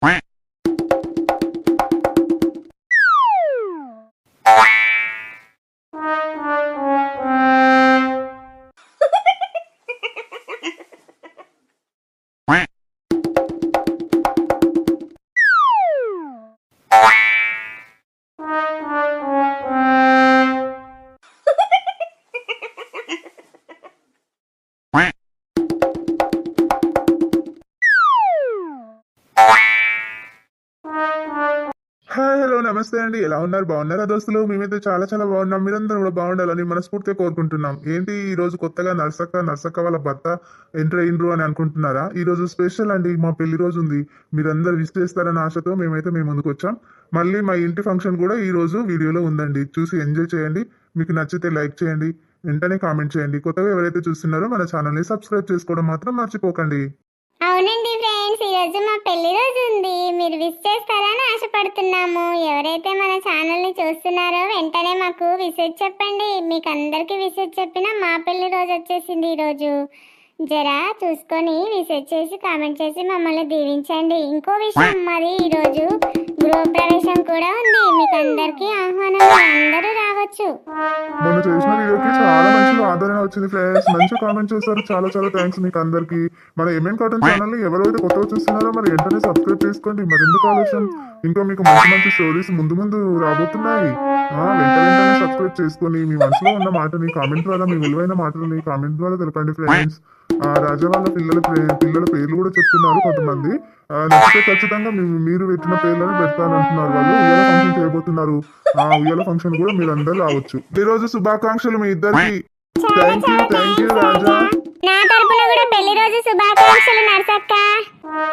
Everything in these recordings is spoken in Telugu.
Quack. అండి ఎలా ఉన్నారు బాగున్నారా దోస్తులు? మేమైతే చాలా చాలా బాగున్నాం. మీరందరూ కూడా బాగుండాలని మనస్ఫూర్తిగా కోరుకుంటున్నాం. ఏంటి ఈ రోజు కొత్తగా నర్సక్క నర్సక్క వాళ్ళ భర్త ఎంటర్ అయినరు అని అనుకుంటున్నారా? ఈ రోజు స్పెషల్ అండి మా పెళ్ళి రోజు ఉంది. మీరందరూ విష్ చేస్తారన్న ఆశతో మేమైతే మేము ముందుకు వచ్చాం. మళ్ళీ మా ఇంటి ఫంక్షన్ కూడా ఈ రోజు వీడియోలో ఉందండి. చూసి ఎంజాయ్ చేయండి. మీకు నచ్చితే లైక్ చేయండి. వెంటనే కామెంట్ చేయండి. కొత్తగా ఎవరైతే చూస్తున్నారో మన ఛానల్ని సబ్స్క్రైబ్ చేసుకోవడం మాత్రం మర్చిపోకండి. అవునండి ఈరోజు మా పెళ్ళి రోజు ఉంది. మీరు విష్ చేస్తారని ఆశపడుతున్నాము. ఎవరైతే మన ఛానల్ని చూస్తున్నారో వెంటనే మాకు విసేజ్ చెప్పండి. మీకు అందరికీ విసిట్ చెప్పిన మా పెళ్ళి రోజు వచ్చేసింది ఈరోజు. జరా చూసుకొని విసిట్ చేసి కామెంట్ చేసి మమ్మల్ని దీవించండి. ఇంకో విషయం మరి ఈరోజు. గృహప్రవేశం కూడా ఉంది. మీకు అందరికీ ఆహ్వానం. అందరూ రావచ్చు. మొన్న చేసిన వీడియోకి చాలా మంచి ఆదరణ వచ్చింది ఫ్రెండ్స్. మంచి కామెంట్ చేశారు. చాలా చాలా థ్యాంక్స్ మీకు అందరికి. మన ఎంఎన్ కాటన్ ఛానల్ని ఎవరైతే కొత్తగా చూస్తున్నారో మరి వెంటనే సబ్స్క్రైబ్ చేసుకోండి. మరి ఎందుకు ఆలోచన ఇంకా మీకు మంచి మంచి స్టోరీస్ ముందు ముందు రాబోతున్నాయి. వెంట వెంటనే సబ్స్క్రైబ్ చేసుకొని మీ మనసులో ఉన్న మాటని కామెంట్ ద్వారా మీ విలువైన మాటలని కామెంట్ ద్వారా తెలపండి ఫ్రెండ్స్. ఆ రాజా వాళ్ళ పిల్లల పే- పిల్లల పేర్లు కూడా చెప్తున్నారు కొంతమంది. నచ్చితే ఖచ్చితంగా మీరు పెట్టిన పేర్లను పెడతానంటున్నారు వాళ్ళు. ఉయ్యాల ఫంక్షన్ చేయబోతున్నారు. ఆ ఉయ్యాల ఫంక్షన్ కూడా మీరు అందరూ రావచ్చు. ఈ రోజు శుభాకాంక్షలు మీ ఇద్దరికి. Thank you thank you Raja. నా తరపున కూడా పెళ్ళి రోజు శుభాకాంక్షలు నర్సక్క.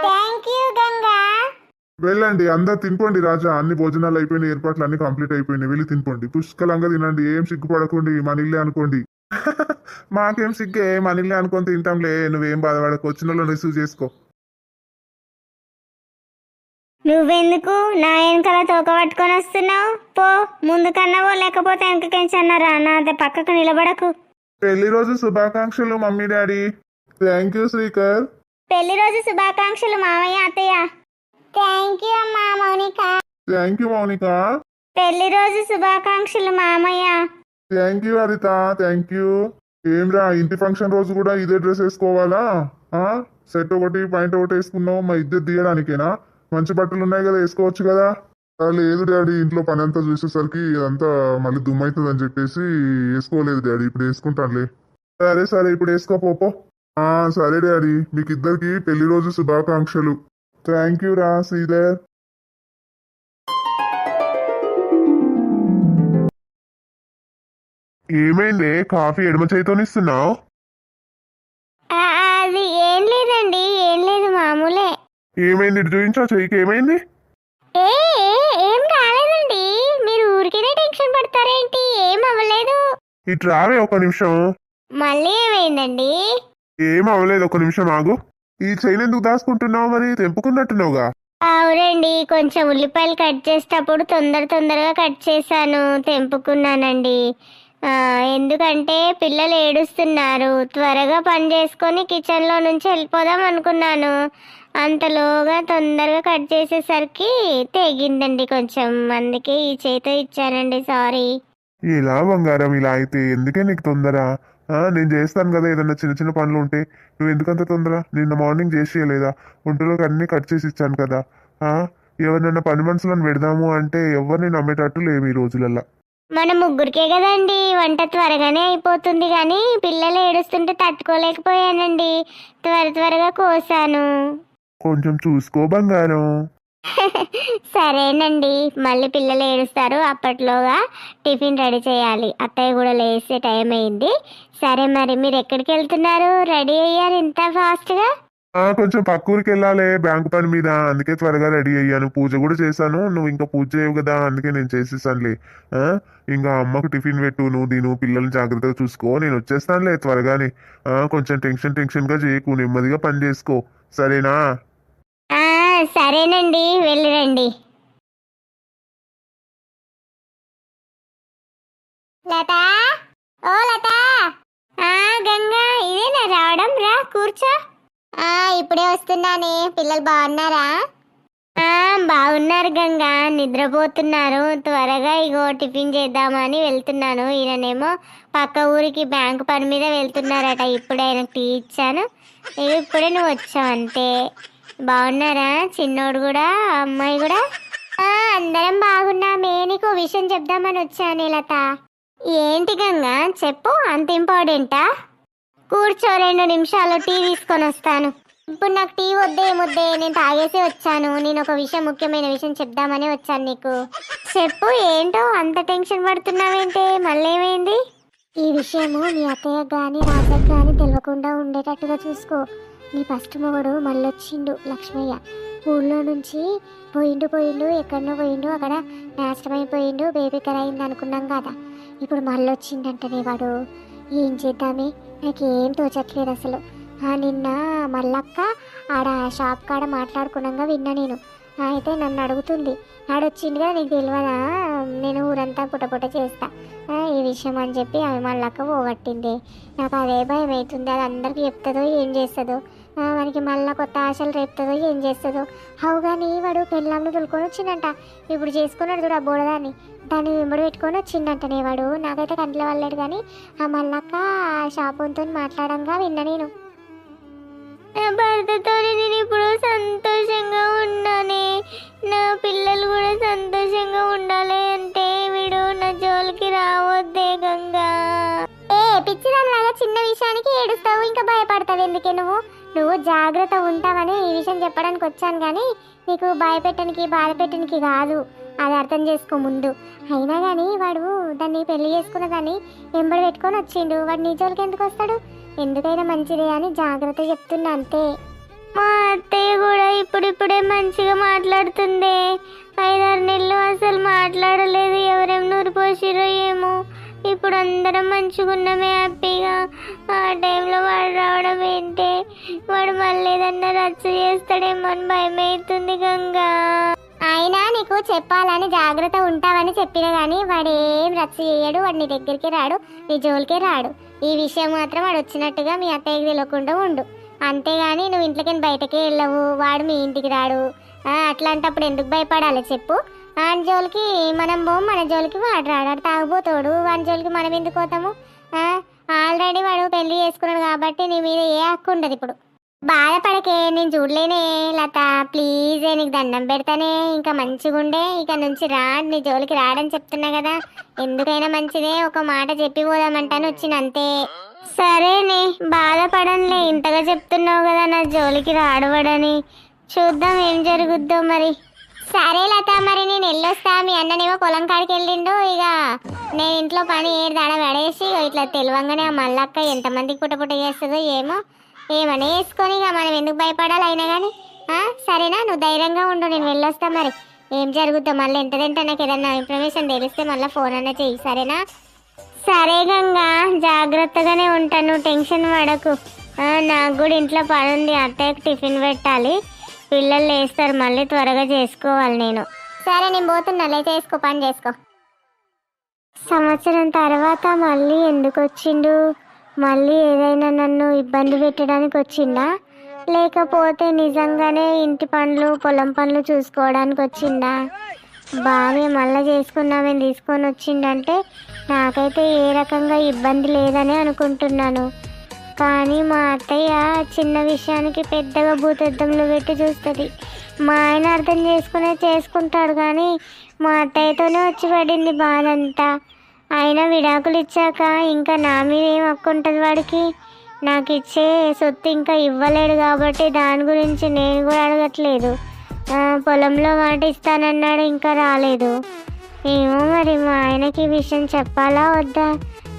Thank you Ganga. వెళ్ళండి అందరు తినుకోండి రాజా. అన్ని భోజనాలు అయిపోయినాయి ఏర్పాట్లు అన్ని కంప్లీట్ అయిపోయినాయి. వెళ్ళి తినుకోండి. పుష్కలంగా తినండి. ఏం సిగ్గుపడకండి మనీళ్ళే అనుకోండి. మాకేం సిగ్గే మనీళ్ళే అనుకొని తింటాంలే నువ్వేం బాధపడకు వచ్చిన రిసీవ్ చేసుకో. నువ్వెందుకు? నా వెనకాల తోక పట్టుకొని వస్తున్నావు? పో ముందు కన్నావో లేకపోతే వెనకకెంచన్నారా? నా అదే పక్కకు నిలబడకు. పెళ్ళి రోజు శుభాకాంక్షలు mummy daddy. Thank you Srikar. పెళ్ళి రోజు శుభాకాంక్షలు మామయ్య అత్తయ్య. థ్యాంక్ యూ అమ్మా మౌనిక. Thank you Mounika. పెళ్ళి రోజు శుభాకాంక్షలు మామయ్య. Thank you Haritha thank you ఏమ్రా ఇంటి ఫంక్షన్ రోజు కూడా ఇదే డ్రెస్ వేసుకోవాలా? సెట్ ఒకటి పాయింట్ ఒకటి వేసుకున్నావు మా ఇద్దరు తీయడానికేనా? మంచి బట్టలు ఉన్నాయి కదా వేసుకోవచ్చు కదా? లేదు డాడీ ఇంట్లో పని అంతా చూసేసరికి ఇదంతా మళ్ళీ దుమ్మైతుంది అని చెప్పేసి వేసుకోలేదు డాడీ ఇప్పుడు వేసుకుంటానులే. సరే సరే ఇప్పుడు వేసుకోపోపో సరే డాడీ మీకు ఇద్దరికి పెళ్ళి రోజు శుభాకాంక్షలు. థ్యాంక్ యూ రా శ్రీధర్. ఏమైంది? కాఫీ ఎడమ చేతితోనిస్తున్నావు ఆ, అది ఏం లేదండి ఏం లేదు మామూలే. ఏమైంది? ఇటు చూపించా చెయ్యికి ఏమైంది? ఏ ఏ, ఏం కాలేదండి మీరు ఊరికేనే టెన్షన్ పడతారేంటి? ఏం అవ్వలేదు. ఇటు రావే ఒక నిమిషం. మళ్ళీ ఏమైందండి? ఏం అవ్వలేదు ఒక నిమిషం ఆగు. ఈ చైన్ ఎందుకు దాచుకుంటున్నావు మరి? తెంపుకున్నట్టున్నావుగా. అవునండి కొంచెం ఉల్లిపాయలు కట్ చేసేటప్పుడు తొందర తొందరగా కట్ చేశాను తెంపుకున్నానండి. ఎందుకంటే పిల్లలు ఏడుస్తున్నారు. త్వరగా పని చేసుకొని కిచెన్లో నుంచి వెళ్ళిపోదాం అనుకున్నాను. అంతలోగా తొందరగా కట్ చేసేసరికి తెగిందండి కొంచెం. అందుకే ఈ చేతో ఇచ్చానండి. సారీ. ఇలా బంగారం ఇలా అయితే? ఎందుకే నీకు తొందర? నేను చేస్తాను కదా ఏదన్నా చిన్న చిన్న పనులు ఉంటే. నువ్వు ఎందుకంత తొందర? నిన్న మార్నింగ్ చేసి లేదా ఒంటలోకి అన్ని కట్ చేసి ఇచ్చాను కదా. ఎవరినన్నా ఎవరినైనా పని మనుషులను పెడదాము అంటే ఎవరిని నమ్మేటట్టు లేవు ఈ రోజులల్లో. మన ముగ్గురికే కదండి వంట త్వరగానే అయిపోతుంది కానీ పిల్లలు ఏడుస్తుంటే తట్టుకోలేకపోయానండి. త్వర త్వరగా కోసాను. కొంచెం చూసుకో బంగారం. సరేనండి మళ్ళీ పిల్లలు ఏడుస్తారు అప్పట్లోగా టిఫిన్ రెడీ చేయాలి. అత్తయ్య కూడా లేసే టైం అయింది. సరే మరి మీరు ఎక్కడికి వెళ్తున్నారు? రెడీ అయ్యారు ఇంత ఫాస్ట్గా? కొంచెం పక్క ఊరికి వెళ్ళాలి బ్యాంక్ పని మీద. అందుకే త్వరగా రెడీ అయ్యాను. పూజ కూడా చేశాను. నువ్వు ఇంకా పూజ చేయవు కదా అందుకే నేను చేసేసానులే. ఆ, ఇంకా అమ్మకు టిఫిన్ పెట్టు నువ్వు దీని పిల్లల్ని జాగ్రత్తగా చూసుకో. నేను వచ్చేస్తానులే త్వరగానే. కొంచెం టెన్షన్ టెన్షన్గా చేయకు నెమ్మదిగా పని చేసుకో. సరేనా? సరేనండి. వెళ్ళిరండి లతా? ఓ లతా! గంగా ఇదేనా? రావడం? రా కూర్చో. ఆ ఇప్పుడే వస్తున్నానే. పిల్లలు బాగున్నారా? ఆ బాగున్నారు గంగా. నిద్రపోతున్నారు. త్వరగా ఇగో టిఫిన్ చేద్దామని వెళ్తున్నాను. ఈయననేమో పక్క ఊరికి బ్యాంక్ పని మీద వెళ్తున్నారట. ఇప్పుడు ఆయనకు టీ ఇచ్చాను ఇప్పుడే నువ్వు వచ్చావు అంతే. బాగున్నారా? చిన్నోడు కూడా? అమ్మాయి కూడా? అందరం బాగున్నామే. నీకు విషయం చెప్దామని వచ్చాను లత. ఏంటి గంగా? చెప్పు. అంత ఇంపార్టెంటా? కూర్చో రెండు నిమిషాలు టీ తీసుకొని వస్తాను ఇప్పుడు నాకు టీ వద్దే ముద్దే నేను తాగేసి వచ్చాను. నేను ఒక విషయం ముఖ్యమైన విషయం చెప్దామని వచ్చాను నీకు. చెప్పు ఏంటో? అంత టెన్షన్ పడుతున్నావేంటి? మళ్ళీ ఏమైంది ఈ విషయము మీ అత్తయ్య కానీ రాజయ్య కానీ తెలియకుండా ఉండేటట్టుగా చూసుకో. నీ ఫస్ట్ మొగుడు మళ్ళొచ్చిండు లక్ష్మయ్య. ఊళ్ళో నుంచి పోయిండు పోయిండు ఎక్కడనో పోయిండు అక్కడ నాశనమైపోయిండు బేబీ కర అయింది అనుకున్నాం కదా. ఇప్పుడు మళ్ళీ వచ్చిండంటనే వాడు. ఏం చేద్దామే? నాకేం తోచట్లేదు అసలు. ఆ, నిన్న మల్లక్క ఆడ షాప్ కాడ మాట్లాడుకున్నాగా విన్నా నేను. అయితే నన్ను అడుగుతుంది. ఆడొచ్చిండుగా నీకు తెలియదా నేను ఊరంతా పుటపుట చేస్తా. ఈ విషయం అని చెప్పి అవి మల్లక్క పోగొట్టింది నాకు అదే భయం అవుతుంది అది అందరికి చెప్తుందో ఏం చేస్తుందో. మనకి మళ్ళీ కొత్త ఆశలు రేపుతుందో ఏం చేస్తుందో. హవు కానీ వాడు పెళ్ళాంను దులుకొని వచ్చిందంట ఇప్పుడు చేసుకున్నాడు చూడు ఆ బోడదాన్ని. దాన్ని వెంబడి పెట్టుకొని వచ్చిందంటనే వాడు. నాకైతే కంట్లో వాళ్ళాడు కానీ ఆ మళ్ళక్క ఆ షాపుతో మాట్లాడంగా విన్నా నేను. నా భర్తతో నేను ఇప్పుడు సంతోషంగా ఉన్నానే. నా పిల్లలు కూడా సంతోషంగా ఉండాలి అంటే వీడు నా జోలికి రావద్దే గంగా. పిచ్చిదానిలాగా చిన్న విషయానికి ఏడుస్తావు ఇంకా భయపడతావు. ఎందుకే నువ్వు? నువ్వు జాగ్రత్త ఉంటావని ఈ విషయం చెప్పడానికి వచ్చాను కానీ నీకు భయపెట్టడానికి బాధ పెట్టడానికి కాదు. అది అర్థం చేసుకో ముందు. అయినా కానీ వాడు దాన్ని పెళ్ళి చేసుకున్న దాన్ని వెంబడి పెట్టుకొని వచ్చిండు. వాడు నీచోళ్ళకి ఎందుకు వస్తాడు? ఎందుకైనా మంచిదే అని జాగ్రత్త చెప్తున్నా అంతే. మా అత్తయ్య కూడా ఇప్పుడిప్పుడే మంచిగా మాట్లాడుతుందే ఐదారు నెలలు అసలు మాట్లాడలేదు. ఎవరేం నూరు పోసిరో ఏమో. ఇప్పుడు అందరం మంచిగా హ్యాపీగా. ఆ టైంలో వాడు రావడం ఏంటే? వాడు మళ్ళీ ఏదన్నా రచ్చ చేస్తాడేమో అని భయం అవుతుంది గంగా. అయినా నీకు చెప్పాలని జాగ్రత్త ఉంటావని చెప్పిన కానీ వాడు ఏం రచ్చ చేయడు వాడు నీ దగ్గరికి రాడు నీ జోలికే రాడు. ఈ విషయం మాత్రం వాడు వచ్చినట్టుగా మీ అత్తయ్యకి తెలియకుండా ఉండు. అంతేగాని నువ్వు ఇంట్లోకి బయటకే వెళ్ళవు వాడు మీ ఇంటికి రాడు. అట్లాంటప్పుడు ఎందుకు భయపడాలి చెప్పు? వాడి జోలికి మనం పోం మన జోలికి వాడు రాడు. వాడు తాగుపోతాడు వాడి జోలికి మనం ఎందుకు పోతాము? ఆల్రెడీ వాడు పెళ్ళి చేసుకున్నాడు కాబట్టి నీ మీద ఏ హక్కు ఉండదు ఇప్పుడు. బాధపడకే నేను చూడలేనే లత. ప్లీజ్ నీకు దండం పెడతానే. ఇంకా మంచిగా ఉండే ఇక నుంచి రా నీ జోలికి రాడని చెప్తున్నా కదా. ఎందుకైనా మంచిదే ఒక మాట చెప్పి పోదామంటాను వచ్చినంతే. సరేనే బాధపడనులే ఇంతగా చెప్తున్నావు కదా నా జోలికి రాడవడని. చూద్దాం ఏం జరుగుద్దో మరి. సరే లత మరి నేను వెళ్ళొస్తా. మీ అన్ననేమో పొలం కాడికి వెళ్ళిండు. ఇక నేను ఇంట్లో పని ఏడు దాడ పడేసి ఇట్లా తెలివంగానే ఆ మల్లక్క ఎంతమందికి పుట్ట పుట్ట చేస్తుందో ఏమో ఏమని వేసుకొని ఇక మనం ఎందుకు భయపడాలి అయినా కానీ సరేనా? నువ్వు ధైర్యంగా ఉండు నేను వెళ్ళొస్తా మరి. ఏం జరుగుద్దో మళ్ళీ ఎంతదంటే నాకు ఏదన్నా ఇన్ఫర్మేషన్ తెలిస్తే మళ్ళీ ఫోన్ అన్న చెయ్యి సరేనా? సరే గంగా జాగ్రత్తగానే ఉంటాను టెన్షన్ పడకు. నాకు కూడా ఇంట్లో పని ఉంది అత్తయ్యకు టిఫిన్ పెట్టాలి. పిల్లలు లేస్తారు మళ్ళీ త్వరగా చేసుకోవాలి నేను. సరే నేను పోతున్నా చేసుకో పని చేసుకో. సంవత్సరం తర్వాత మళ్ళీ ఎందుకు వచ్చిండు? మళ్ళీ ఏదైనా నన్ను ఇబ్బంది పెట్టడానికి వచ్చిందా లేకపోతే నిజంగానే ఇంటి పనులు పొలం పనులు చూసుకోవడానికి వచ్చిందా బాగా మళ్ళీ చేసుకున్నామని తీసుకొని వచ్చిండంటే నాకైతే ఏ రకంగా ఇబ్బంది లేదని అనుకుంటున్నాను. కానీ మా అత్తయ్య చిన్న విషయానికి పెద్దగా భూతద్దంలో పెట్టి చూస్తుంది. మా ఆయన అర్థం చేసుకునే చేసుకుంటాడు కానీ మా అత్తయ్యతోనే వచ్చి పడింది బాధ అంతా అయినా విడాకులు ఇచ్చాక ఇంకా నా మీద ఏం హక్కు ఉంటుంది వాడికి? నాకు ఇచ్చే సొత్తు ఇంకా ఇవ్వలేడు కాబట్టి దాని గురించి నేను కూడా అడగట్లేదు. పొలంలో మాట ఇస్తానన్నాడు ఇంకా రాలేదు. ఏమో మరి మా ఆయనకి ఈ విషయం చెప్పాలా వద్దా?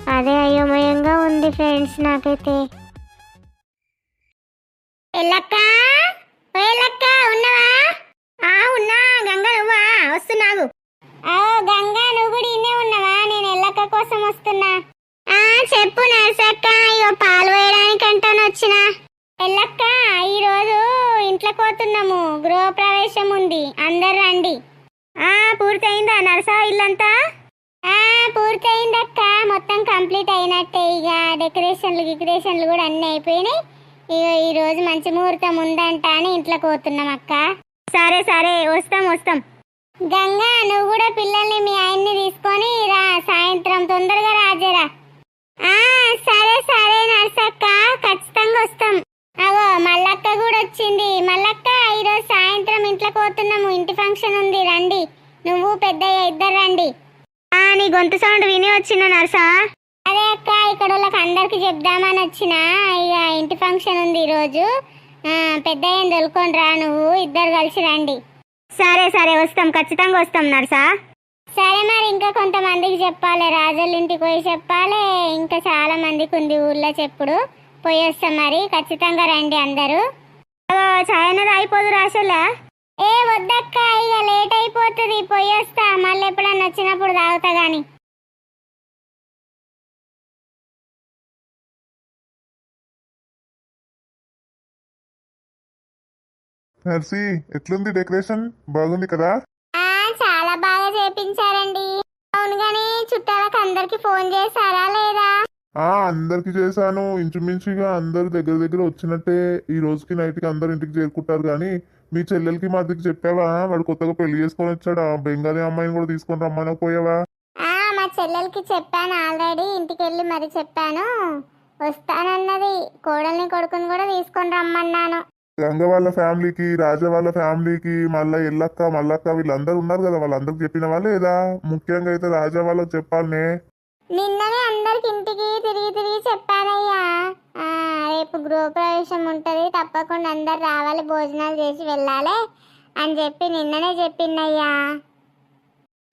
అదే అయోమయంగా ఉంది ఫ్రెండ్స్ నాకైతే. ఎల్లక్క? ఓ ఎల్లక్క ఉన్నావా? ఆ ఉన్నా గంగ నువ్వా? వస్తున్నావు గంగా నువ్వు కూడా ఇన్నే ఉన్నావా? నేను ఎల్లక్క కోసం వస్తున్నా. ఆ చెప్పు నర్సక్క ఇగో పాలు వేయడానికి అంటాను వచ్చిన. ఎల్లక్క ఈ రోజు ఇంట్లో పోతున్నాము. గృహప్రవేశం ఉంది. అందరు రండి. ఆ పూర్తయిందా నర్సా ఇల్లంతా? ఆ పూర్తయిందక్క. మొత్తం కంప్లీట్ అయినట్టే ఇక డెకరేషన్లు గికరేషన్లు కూడా అన్నీ అయిపోయినాయి. ఇక ఈరోజు మంచి ముహూర్తం ఉందంట అని ఇంట్లో పోతున్నాం అక్క. సరే సరే వస్తాం వస్తాం. గంగా నువ్వు కూడా పిల్లల్ని మీ ఆయన్ని తీసుకొని రా సాయంత్రం తొందరగా రాజరా. ఆ సరే సరే నర్సక్క ఖచ్చితంగా వస్తాం. అగో మల్లక్క కూడా వచ్చింది. మల్లక్క ఈరోజు సాయంత్రం ఇంట్లో పోతున్నాము ఇంటి ఫంక్షన్ ఉంది రండి. నువ్వు పెద్దయ్య ఇద్దరు రండి. నీ గొంతు సౌండ్ విని వచ్చిన నర్సా? అదే అక్క ఇక్కడ వాళ్ళకి అందరికి చెప్దామని వచ్చిన. ఇక ఇంటి ఫంక్షన్ ఉంది ఈరోజు. ఆ, పెద్దయ్యని దొరుకుని రా నువ్వు ఇద్దరు కలిసి రండి. సరే సరే వస్తాం. ఖచ్చితంగా వస్తాం నర్సా. సరే మరి ఇంకా కొంతమందికి చెప్పాలి. రాజుల ఇంటికి పోయి చెప్పాలి. ఇంకా చాలా మందికి ఉంది ఊర్లో చెప్పుడు. పోయి వస్తాం మరి. ఖచ్చితంగా రండి అందరూ. చాయ్ అనేది అయిపోదు రాసలా ఏ వద్దక్క ఇక లేట్ అయిపోతుంది పోయి వస్తా మళ్ళీ ఎప్పుడన్నా వచ్చినప్పుడు తాగుతా గాని. నర్సి ఎట్లుంది డెకరేషన్? బాగుంది కదా? ఆ చాలా బాగా చేపించారండి. అవును గాని చుట్టాలకు అందరికి ఫోన్ చేశారా లేదా? ఆ అందరికి చేశాను. ఇంచుమించుగా అందరు దగ్గర దగ్గర వచ్చినట్టే ఈ రోజుకి నైట్కి అందరు ఇంటికి చేరుకుంటారు కానీ మీ చెల్లెలకి మా దగ్గరికి చెప్పావా? వాడు కొత్తగా పెళ్ళి చేసుకొని వచ్చాడు. బెంగాలీ అమ్మాయిని కూడా తీసుకొని రమ్మని పోయావా? ఆ మా చెల్లెలకి చెప్పాను ఆల్రెడీ. ఇంటికి వెళ్ళి మరి చెప్పాను. వస్తానన్నది. కోడల్ని కొడుకుని కూడా తీసుకొని రమ్మన్నాను. గంగ వాళ్ళ ఫ్యామిలీకి రాజా వాళ్ళ ఫ్యామిలీకి మళ్ళా ఎల్లక్క మల్లక్క వీళ్ళందరూ ఉన్నారు కదా. వాళ్ళందరికి చెప్పినవా లేదా? ముఖ్యంగా అయితే రాజా వాళ్ళకి చెప్పాలనే. నిన్ననే అందరికి ఇంటికి తిరిగి తిరిగి చెప్పానయ్యా. రేపు గృహప్రవేశం ఉంటుంది. తప్పకుండా అందరు రావాలి భోజనాలు చేసి వెళ్ళాలి అని చెప్పి నిన్ననే చెప్పిందయ్యా.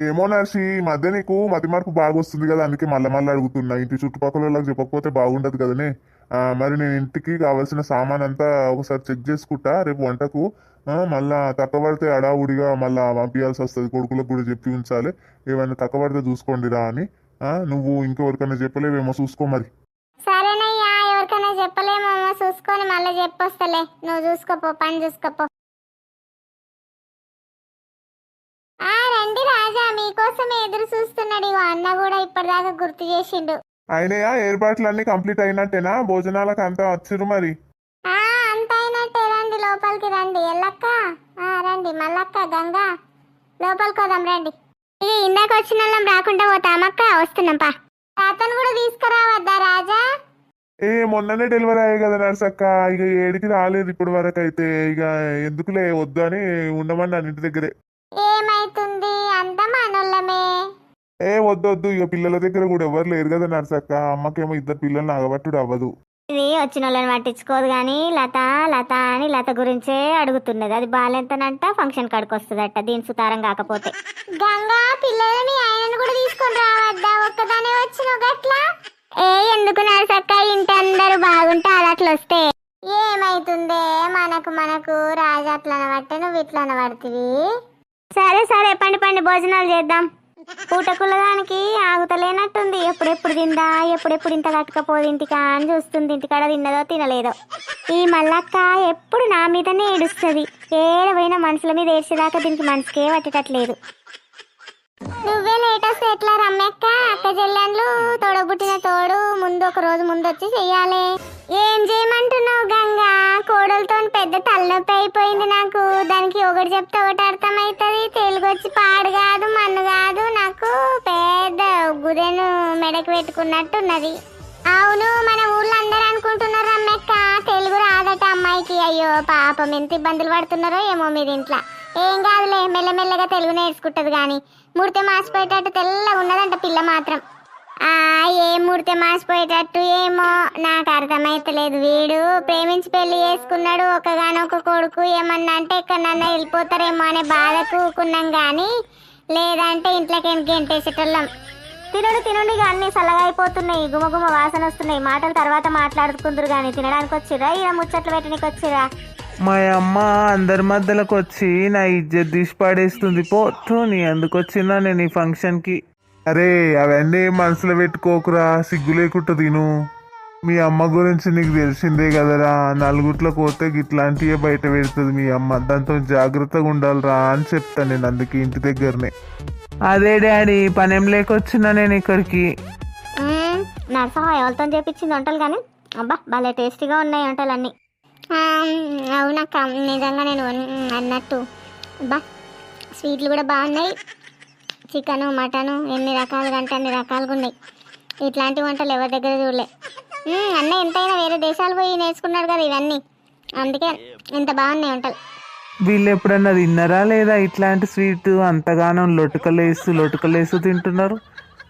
ఏమో నర్సి ఈ మధ్య నీకు మతి మార్పు బాగా వస్తుంది కదా అందుకే మళ్ళీ మళ్ళీ అడుగుతున్నా. ఇంటి చుట్టుపక్కల వాళ్ళకి చెప్పకపోతే బాగుండదు కదనే. మరి నేను ఇంటికి కావాల్సిన సామాన్ అంతా ఒకసారి చెక్ చేసుకుంటా. రేపు వంటకు మళ్ళా తక్కువడితే అడావుడిగా మళ్ళా పంపించాల్సి వస్తుంది. కొడుకులకు కూడా చెప్పి ఉంచాలి. ఏమైనా తక్కువడితే చూసుకోండి రా అని. ఆ, నువ్వు ఇంకెవరికైనా చెప్పలేవేమో చూసుకో మరి. ఎవరికైనా చెప్పలేమో చూసుకొని మళ్ళీ చెప్పొస్తలే. నువ్వు చూసుకోపో పని చూసుకోపో. ఆ రండి రాజా మీకోసం ఎదురు చూస్తున్నాడు ఇగో అన్న కూడా ఇప్పటిదాకా గుర్తు చేసిండు. అయినయా? ఏర్పాట్లు అన్ని కంప్లీట్ అయినట్టేనా? భోజనాలకు అంతా వచ్చిరు మరి. ఆ అంత అయినట్టే. రండి లోపలికి రండి. ఎల్లక్క? ఆ రండి. మల్లక్క గంగా. లోపలికి పోదాం రండి. ఇక ఇందాక వచ్చిన వాళ్ళం రాకుండా పోతామక్క వస్తున్నాం పా. తాతను కూడా తీసుకురావద్దా రాజా? ఏ మొన్ననే డెలివరీ అయ్యాయి కదా నర్సక్క. ఇక ఏడికి రాలేదు ఇప్పటి వరకు అయితే. ఇక ఎందుకులే వద్దు అని ఉండమని నన్ను ఇంటి దగ్గరే. ఏమైతుంది? అంత మనోళ్ళమే. ఏ వద్దు వద్దు. ఇక పిల్లల దగ్గర కూడా ఎవరు లేరు కదా నర్సక్క. అమ్మకేమో ఇద్దరు పిల్లల్ని అగబట్టుడు అవ్వదు. ఇది వచ్చిన వాళ్ళని పట్టించుకోదు కానీ లత లత అని లత గురించే అడుగుతున్నది. అది బాలెంతనంట ఫంక్షన్ కాడికి వస్తుందట. దీని సుతారం కాకపోతే. గంగా పిల్లలని ఆయనను కూడా తీసుకొని రావద్దా? ఒక్కదానే వచ్చిన గట్లా ఏ ఎందుకు నరసక్క? ఇంటి అందరూ బాగుంటే అలా అట్లా వస్తే. ఏమైతుందే? మనకు మనకు రాజు అట్లా పట్టే నువ్వు ఇట్లా పడుతుంది సరే సరే పండి పండి భోజనాలు చేద్దాం. పూటకులదానికి ఆగుతలేనట్టుంది. ఎప్పుడెప్పుడు తిందా? ఎప్పుడెప్పుడు ఇంత కట్టుకపోదు ఇంటికా అని చూస్తుంది. ఇంటికాడ తిన్నదో తినలేదో. ఈ మల్లక్క ఎప్పుడు నా మీదనే ఏడుస్తుంది. ఏడవైన మనుషుల మీద ఏడ్చేదాకా దీనికి మనసుకే పట్టేటట్లేదు. నువ్వే లేట్ వస్తే ఎట్లా రమ్మెక్క అక్క చెల్లెండ్లు తోడబుట్టిన తోడు ముందు ఒక రోజు ముందు వచ్చి చెయ్యాలి. ఏం చేయమంటున్నావు గంగా? కోడలతో పెద్ద తలనొప్పి అయిపోయింది నాకు. దానికి ఒకటి చెప్తే ఒకటి అర్థమవుతుంది. తెలుగు వచ్చి పాడు కాదు మన్ను కాదు నాకు. పెద్ద గురైను మెడకు పెట్టుకున్నట్టు పెట్టుకున్నట్టున్నది. అవును మన ఊళ్ళో అందరూ అనుకుంటున్నారు రమ్మక్క తెలుగు రాదట అమ్మాయికి. అయ్యో పాపం ఎంత ఇబ్బందులు పడుతున్నారో ఏమో మీరు ఇంట్లో ఏం కాదులే మెల్లమెల్లగా తెలుగు నేర్చుకుంటది కానీ మూర్తి మాసిపోయేటట్టు తెల్లగా ఉన్నదంట పిల్ల మాత్రం. ఆ ఏం మూర్తి మాసిపోయేటట్టు ఏమో నాకు అర్థమైతలేదు వీడు. ప్రేమించి పెళ్ళి చేసుకున్నాడు ఒకగానొక కొడుకు ఏమన్నా అంటే ఎక్కడన్నా వెళ్ళిపోతారేమో అనే బాధ కూకున్నాం కానీ లేదంటే ఇంట్లోకి గెంటేసేటోళ్ళం. తినుడు తినుడు ఇక అన్ని చల్లగా అయిపోతున్నాయి గుమగుమ వాసన వస్తున్నాయి మాటలు తర్వాత మాట్లాడుకుందరు కానీ తినడానికి వచ్చిరా ఇక ముచ్చట్లు పెట్టడానికి వచ్చిరా మా అమ్మ అందరి మధ్యలోకి వచ్చి నా ఇజ్జత్ తీసి పడేస్తుంది. పోతూ నీ ఎందుకు వచ్చినా నేను ఈ ఫంక్షన్కి అరే అవన్నీ మనసులో పెట్టుకోకురా. సిగ్గు లేకుండా తిను. మీ అమ్మ గురించి నీకు తెలిసిందే కదరా. నలుగుట్లో పోతే ఇట్లాంటియే బయట పెడుతుంది. మీ అమ్మ దాంతో జాగ్రత్తగా ఉండాలిరా అని చెప్తాను నేను అందుకే ఇంటి దగ్గరనే. అదే డాడీ పనేం లేకొచ్చినా నేను ఇక్కడికి. నర్సహ ఎవరితో చేపించింది వంటలు కానీ? అబ్బా భలే టేస్టీగా ఉన్నాయి వంటలు అన్నీ అవునక్క నిజంగా నేను అన్నట్టు. బా స్వీట్లు కూడా బాగున్నాయి. చికెను మటను ఎన్ని రకాలుగా అంటే అన్ని రకాలుగా ఉన్నాయి. ఇట్లాంటి వంటలు ఎవరి దగ్గర చూడలే. అన్న ఎంతైనా వేరే దేశాలు పోయి నేర్చుకున్నాడు కదా ఇవన్నీ. అందుకే ఇంత బాగున్నాయి వంటలు. వీళ్ళు ఎప్పుడన్నా తిన్నారా లేదా? ఇట్లాంటి స్వీట్ అంతగానో లొటుకలేస్తూ లొటుకలేస్తూ తింటున్నారు.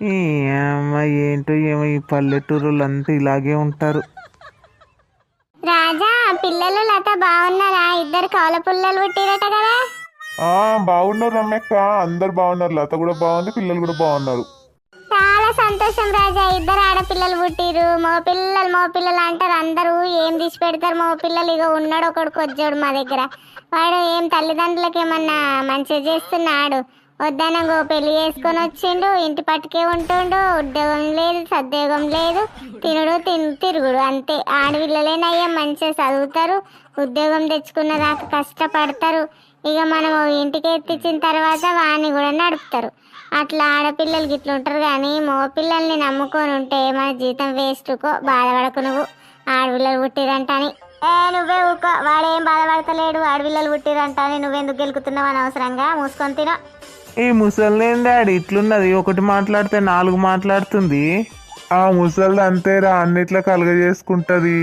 ఈ అమ్మ ఏంటో ఏమో ఈ పల్లెటూరులు అంతా ఇలాగే ఉంటారు. రాజా పిల్లలు లత బాగున్నారా? ఇద్దరు కవల పుల్లలు పుట్టిరట కదా. ఆ బాగున్నారు రమ్యక్క. అందరు బాగున్నారు. లత కూడా బాగుంది పిల్లలు కూడా బాగున్నారు. చాలా సంతోషం రాజా. ఇద్దరు ఆడపిల్లలు పుట్టిరు మో పిల్లలు మో పిల్లలు అంటారు. అందరూ ఏం తీసి పెడతారు? మో పిల్లలు ఇక ఉన్నాడు ఒకడు కొచ్చాడు మా దగ్గర. వాడు ఏం తల్లిదండ్రులకి ఏమన్నా మంచిగా చేస్తున్నాడు. వద్దనగో పెళ్ళి చేసుకొని వచ్చిండు ఇంటి పట్టుకే ఉంటుండు ఉద్యోగం లేదు సద్యోగం లేదు తినుడు తిన్ తిరుగుడు అంతే. ఆడపిల్లలేనయ్యా మంచిగా చదువుతారు ఉద్యోగం తెచ్చుకున్న దాకా కష్టపడతారు. ఇక మనం ఇంటికి ఎత్తిచ్చిన తర్వాత వాడిని కూడా నడుపుతారు. అట్లా ఆడపిల్లలు గిట్లు ఉంటారు కానీ మగపిల్లల్ని నమ్ముకొని ఉంటే మన జీతం వేస్ట్కో బాధపడకు నువ్వు. ఆడపిల్లలు పుట్టిరంటని. ఏ నువ్వే ఊకో వాడేం బాధపడతలేడు. ఆడపిల్లలు పుట్టిరంటని నువ్వెందుకు గెలుకుతున్నావు అనవసరంగా? మూసుకొని తినో. ఈ ముసలిదేం డాడీ ఇట్లున్నది? ఒకటి మాట్లాడితే నాలుగు మాట్లాడుతుంది. ఆ ముసలిది అంతేరా అన్నిట్లో కలగజేసుకుంటది.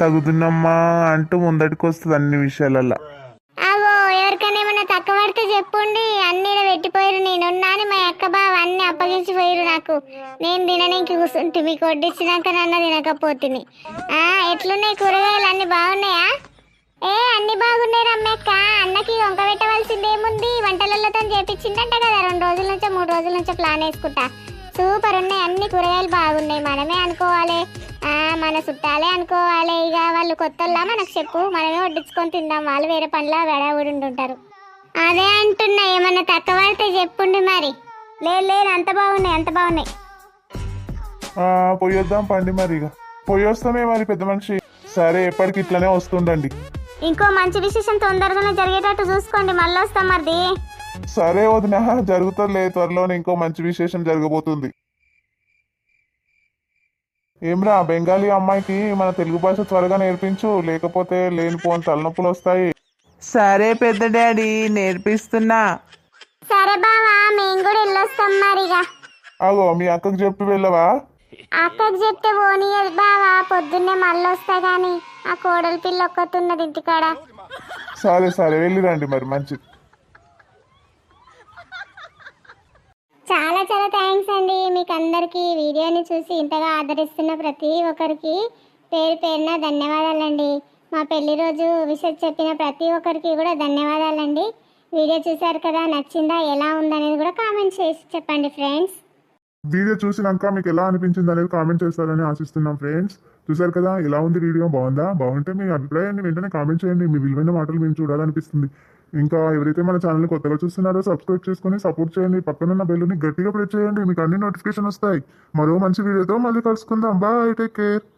తగుదున్నమ్మా అంటూ ముందటికి వస్తుంది అన్ని విషయాలల్లో అగో ఎవరికైనా ఏమైనా తక్కువ పడితే చెప్పుండి. అన్ని ఈడ పెట్టిపోయారు అని మా అక్క బావ అన్ని అప్పగించిపోయారు నాకు. నేను తినడానికి కూర్చుంటే మీకు వడ్డించినాక నన్న తినకపోతుంది ఆ ఎట్లున్నాయి కూరగాయలు? అన్ని బాగున్నాయా? పెట్టవలసింది ఏముంది వంటలలో తను చేపించిందంట కదా. రెండు రోజుల నుంచో మూడు రోజుల నుంచో ప్లాన్ వేసుకుంటా. సూపర్ ఉన్నాయి. అన్ని కూరగాయలు బాగున్నాయి. మనమే అనుకోవాలి. మన చుట్టాలే అనుకోవాలి. ఇక వాళ్ళు కొత్తలా మనకు చెప్పు. మనమే వడ్డించుకొని తిందాం. వాళ్ళు వేరే పనిలా గడావుడి ఉంటారు అదే అంటున్నా. ఏమన్నా తక్కువ పడితే చెప్పుండి మరి. లేదు లేదు. అంత బాగున్నాయి. అంత బాగున్నాయి. పోయొద్దాం పండి మరి ఇక. పోయొస్తామే మరి పెద్ద మనిషి. సరే ఎప్పటికి ఇట్లానే వస్తుండండి. ఇంకో మంచి విశేషం తొందరగానే జరిగేటట్టు చూసుకోండి మళ్ళీ వస్తాం మరి సరే వదిన జరుగుతుందిలే త్వరలోనే ఇంకో మంచి విశేషం జరగబోతుంది. ఏమ్రా బెంగాలీ అమ్మాయికి మన తెలుగు భాష త్వరగా నేర్పించు లేకపోతే లేనిపోని తలనొప్పులు వస్తాయి. సరే పెద్ద డాడీ నేర్పిస్తున్నా. సరే బావా మేము కూడా వెళ్ళొస్తాం మరిగా. అగో మీ అక్కకు చెప్పి వెళ్ళవా? అక్కకి చెప్తే పోనీయదు బావా పొద్దున్నే మళ్ళీ వస్తా గాని. ఆ కోడలి పిల్ల ఒక్కతున్నది ఇంటికాడ. సరే సరే వెళ్ళిరండి మరి మంచిది. చాలా చాలా థ్యాంక్స్ అండి. మీకు అందరికీ వీడియోని చూసి ఇంతగా ఆదరిస్తున్న ప్రతి ఒక్కరికి పేరు పేరున ధన్యవాదాలండి. మా పెళ్ళి రోజు విషయం చెప్పిన ప్రతి ఒక్కరికి కూడా ధన్యవాదాలండి. వీడియో చూశారు కదా నచ్చిందా ఎలా ఉందనేది కూడా కామెంట్ చేసి చెప్పండి ఫ్రెండ్స్ వీడియో చూసినాక మీకు ఎలా అనిపించింది అనేది కామెంట్ చేస్తారని ఆశిస్తున్నాం ఫ్రెండ్స్ చూసారు కదా? ఎలా ఉంది వీడియో? బాగుందా? బాగుంటే మీ అభిప్రాయాన్ని వెంటనే కామెంట్ చేయండి. మీ విలువైన మాటలు మేము చూడాలనిపిస్తుంది. ఇంకా ఎవరైతే మన ఛానల్ని కొత్తగా చూస్తున్నారో సబ్స్క్రైబ్ చేసుకొని సపోర్ట్ చేయండి. పక్కనున్న బెల్లుని గట్టిగా ప్రెస్ చేయండి. మీకు అన్ని నోటిఫికేషన్ వస్తాయి. మరో మంచి వీడియోతో మళ్ళీ కలుసుకుందాం. బాయ్. Take care.